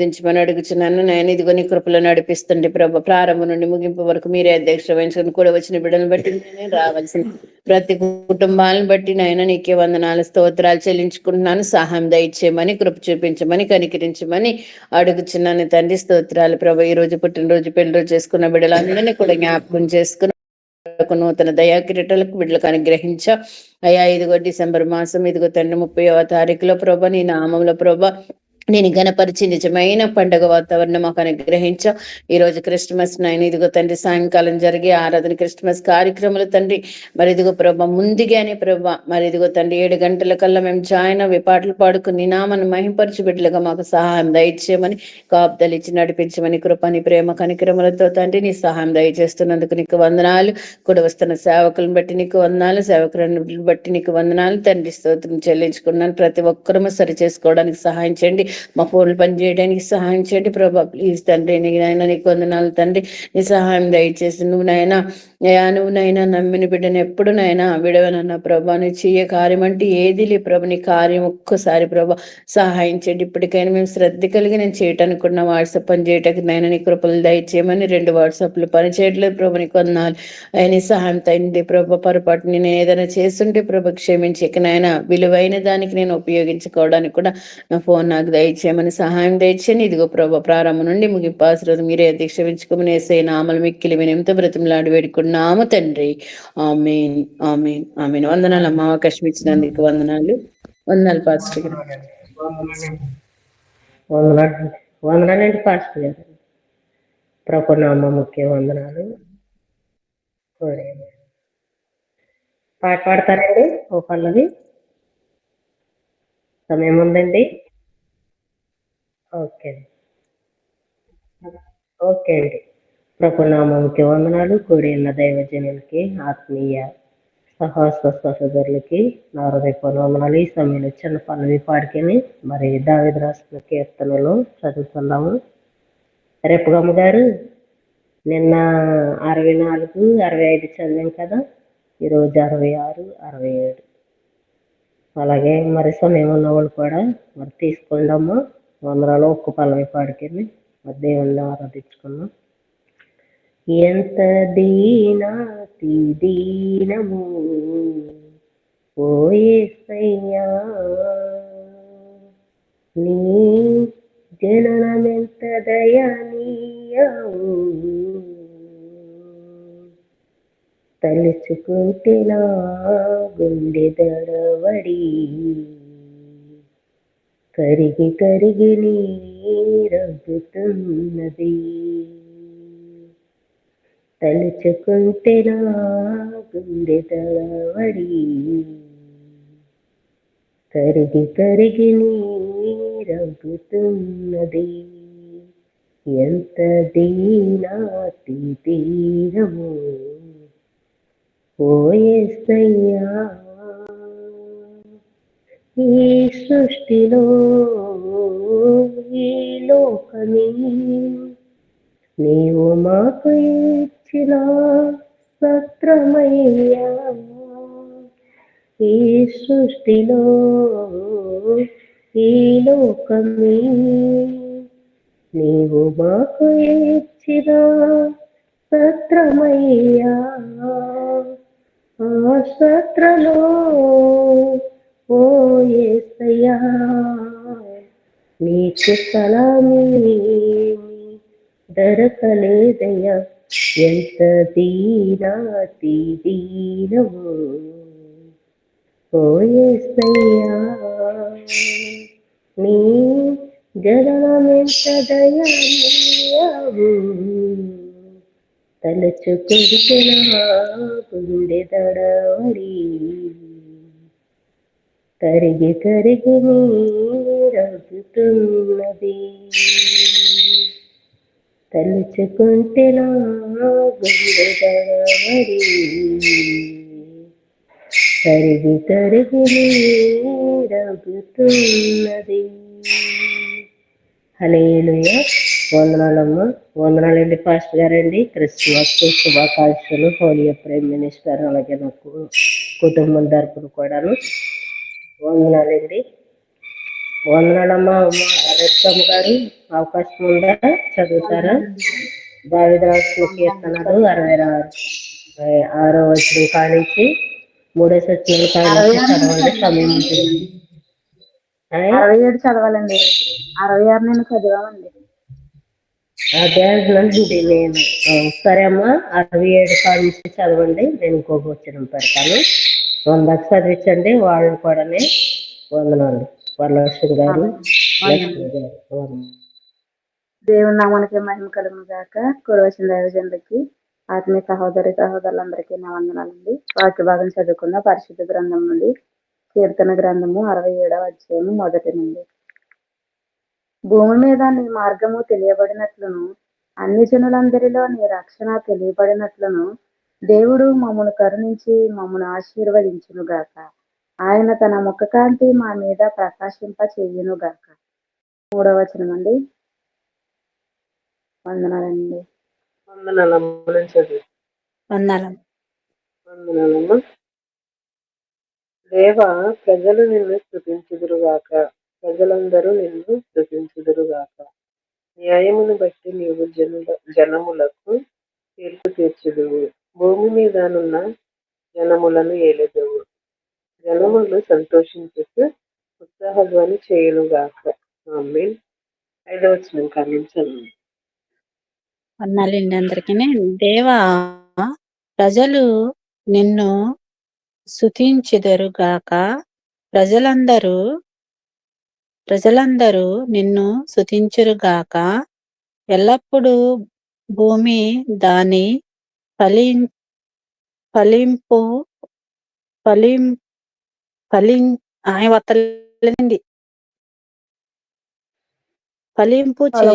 దించమని అడుగుచున్నాను. నేను ఇదిగో నీ కృపలో నడిపిస్తుండే ప్రభు ప్రారంభం నుండి ముగింపు వరకు మీరే అధ్యక్ష వహించుకుని కూడా వచ్చిన బిడ్డలను బట్టి నేను రావాల్సిన ప్రతి కుటుంబాలను బట్టి నాయన నీకే వందనాలు స్తోత్రాలు చెల్లించుకుంటున్నాను. సహాయం దయచేయమని కృప చూపించమని కనికరించమని అడుగుచున్నాను తండ్రి. స్తోత్రాలు ప్రభు ఈ రోజు పుట్టినరోజు పెళ్ళిరోజు చేసుకున్న బిడ్డలందరినీ కూడా జ్ఞాపకం చేసుకుని నూతన దయా కిరీటాలకు బిడ్డలకు అనుగ్రహించ. అయ్యా ఇదిగో డిసెంబర్ మాసం ఇదిగో తండ్రి ముప్పైవ తారీఖులో ప్రభ నీ నామంలో ప్రభ నేను గణపరిచి నిజమైన పండుగ వాతావరణం మాకు అనుగ్రహించ. ఈ రోజు క్రిస్మస్ నైన్ ఇదిగో తండ్రి సాయంకాలం జరిగే ఆరాధన క్రిస్మస్ కార్యక్రమాలు తండ్రి. మరి ఇదిగో ప్రభ ముందుగానే ప్రభ మరి ఇదిగో తండ్రి ఏడు గంటల కల్లా మేము జాయిన్ అవి పాటలు పాడుకుని నామను మహింపరచు బిడ్డలుగా మాకు సహాయం దయచేయమని కాపుదలు ఇచ్చి నడిపించమని కృపని ప్రేమ కనిక్రమలతో తండ్రి నీ సహాయం దయచేస్తున్నందుకు నీకు వందనాలు. కూడా వస్తున్న సేవకులను బట్టి నీకు వందనాలు సేవకులను బట్టి నీకు వందనాలు. తండ్రి స్తోత్రం చెల్లించుకున్నాను. ప్రతి ఒక్కరము సరి చేసుకోవడానికి సహాయం చేయండి. మా ఫోన్లు పనిచేయడానికి సహాయం చేయండి. ప్రభా ప్లీజ్ తండ్రి నీకు నాయన నీకు వందనాలు తండ్రి నీ సహాయం దయచేసి నువ్వు నాయన అయ్యా నువ్వు నైనా నమ్మిన బిడ్డను ఎప్పుడు నైనా విడవనన్న ప్రభా. నువ్వు చెయ్యే కార్యం అంటే ఏది లే ప్రభు. నీ కార్యం ఒక్కసారి ప్రభా సహాయం చేయండి. ఇప్పటికైనా మేము శ్రద్ధ కలిగి నేను చేయటానికి ఉన్న వాట్సాప్ పని చేయటానికి నైనా నీ కృపలు దయచేయమని రెండు వాట్సాప్లు పని చేయట్లేదు ప్రభు. నీకు వందనాలు. ఆయన సహాయం తయింది ప్రభా. పొరపాటు నేను ఏదైనా చేస్తుంటే ప్రభు క్షమించక ఇక నాయన విలువైన దానికి నేను ఉపయోగించుకోవడానికి కూడా నా ఫోన్ నాకు దయచేయమని సహాయం దయచేయని ఇదిగో ప్రభా ప్రారంభం నుండి ముగింపు ఆశీర్వాదం మీరే. దీక్ష వించుకోమని వేసే నామలు మిక్కిలి వినియంతో బ్రతిమలాడి నామ తండ్రి. Amen amen amen. వందనాలు అమ్మ అవకాశం ఇచ్చినందుకు వందనాలు. వందనాలు పాస్టర్ గారు. వందనాలు వందనాలండి పాస్టర్ గారు. ప్రభునామ ముఖ్య వందనాలు. పాట పాడతారండి ఓ పల్లవి. సమయం ఉందండి. ఓకే. ఓకే అండి. ప్రభునామంకి వందనాలు. కూడి ఉన్న దైవజనులకి ఆత్మీయ సహస్ర సహోదరులకి నా హృదయపూర్వ వందనాలు. ఈ సమయంలో చిన్న పల్లవి పాడుకొని మరి దావిద రాసిన కీర్తనలు చదువుతున్నాము రేపుగమ్మ గారు నిన్న అరవై నాలుగు అరవై ఐదు చదివాం కదా? ఈరోజు అరవై ఆరు అరవై ఏడు. అలాగే మరి సమయం ఉన్న వాళ్ళు కూడా మరి తీసుకోండి అమ్మా వందనాలు ఒక్క పల్లవి పాడుకొని మరి దేవుణ్ణి ఆరాధించుకున్నాం ఎంత దీనాతి దీనము ఓయేసయ్యా నీ జననమెంత దయనీయము? తలుచుకుంటే నా గుండె దడవడి? కరిగి కరిగి నీరగుతున్నది తలుచుకుంటే నా గుండె దడవడి కరిగి కరిగి నీరగుతున్నది ఎంత దీనాతి తీరము. ఓయసయ్యా ఈ సృష్టిలో ఈ లోకమే. నీవు మాకు ఇచ్చిన సత్రమయ్యా ఈ సృష్టిలో ఈ లోకమే. నీవు మాకు ఇచ్చిన సత్రమయ్యా. ఆ సత్రలో ఓ ఏసయ్యా నీకు సలామీ దొరకలేదయ్యా. ఎంత దీనాతి దీనము ఓ నీ జనమెంత దయావు తలచుకుంటున్నా గుండె దడవడి. కరిగి కరిగి నీ రగుతున్నది. నా గుండె తరిగి తరిగి కరిగి నీరగుతున్నది హలేలుయ వందనాలమ్మ. వందనాలండి పాస్టర్ గారండి. క్రిస్మస్ శుభాకాంక్షలు. హోలీ ప్రైమ్ మినిస్టర్ అలాగే నాకు కుటుంబం తరపున కూడాను. వందనాలండి. అమ్మ రెక్కమ్మ గారు అవకాశం ఉందా? చదువుతారా? దావిద రాసిన కీర్తనలు అరవై ఆరు వచ్చిన కానించి మూడో సచిన కానించి చదవండి సమయం ఉంటుంది. అరవై ఏడు చదవాలండి. అరవై ఆరు నేను చదివామండి. అదే నేను. సరే అమ్మా అరవై ఏడు కానించి చదవండి నేను ఇంకొక వచ్చిన పెడతాను. వందకు చదివించండి వాళ్ళు కూడానే వందనాలు. వరలక్ష్మి గారు. దేవుని నామానికి మహిమ కలుగును గాక. కురవసిన దైవజనులకి ఆత్మీయ సహోదరి సహోదరులందరికీ నా వందనాలండి. వాక్య భాగం చదువుకున్న పరిశుద్ధ గ్రంథం నుండి కీర్తన గ్రంథము అరవై ఏడవ అధ్యాయము మొదటి నుండి. భూమి మీద నీ మార్గము తెలియబడినట్లును అన్ని జనులందరిలో నీ రక్షణ తెలియబడినట్లును దేవుడు మమ్మను కరుణించి మమ్మను ఆశీర్వదించును గాక ఆయన తన ముఖ కాంతి మా మీద ప్రకాశింప చెయ్యును గాక. మూడవ వచనం అండి వందనాలండి వందనాలు వందనాలమ్మ. దేవ ప్రజలు నిన్ను స్థుతించుదురుగాక ప్రజలందరూ నిన్ను స్థుతించుదురుగాక న్యాయమును బట్టి నీవు జనుల జనములకు తీర్పు తీర్చుదువు. భూమి మీదనున్న జనములను ఏలెదవు. జనములు సంతోషించుతూ ఉత్సాహధ్వని చేయునుగాక. ఆమె ఐదవ వచ్చిన కానించండి అన్నాలండి అందరికీ దేవా ప్రజలు నిన్ను గాక ప్రజలందరూ ప్రజలందరూ నిన్ను గాక ఎల్లప్పుడూ భూమి దాని ఫలి ఫలింపు ఫలిం ఫలిం ఆయన వత్తలేదండి ఫలింపు చే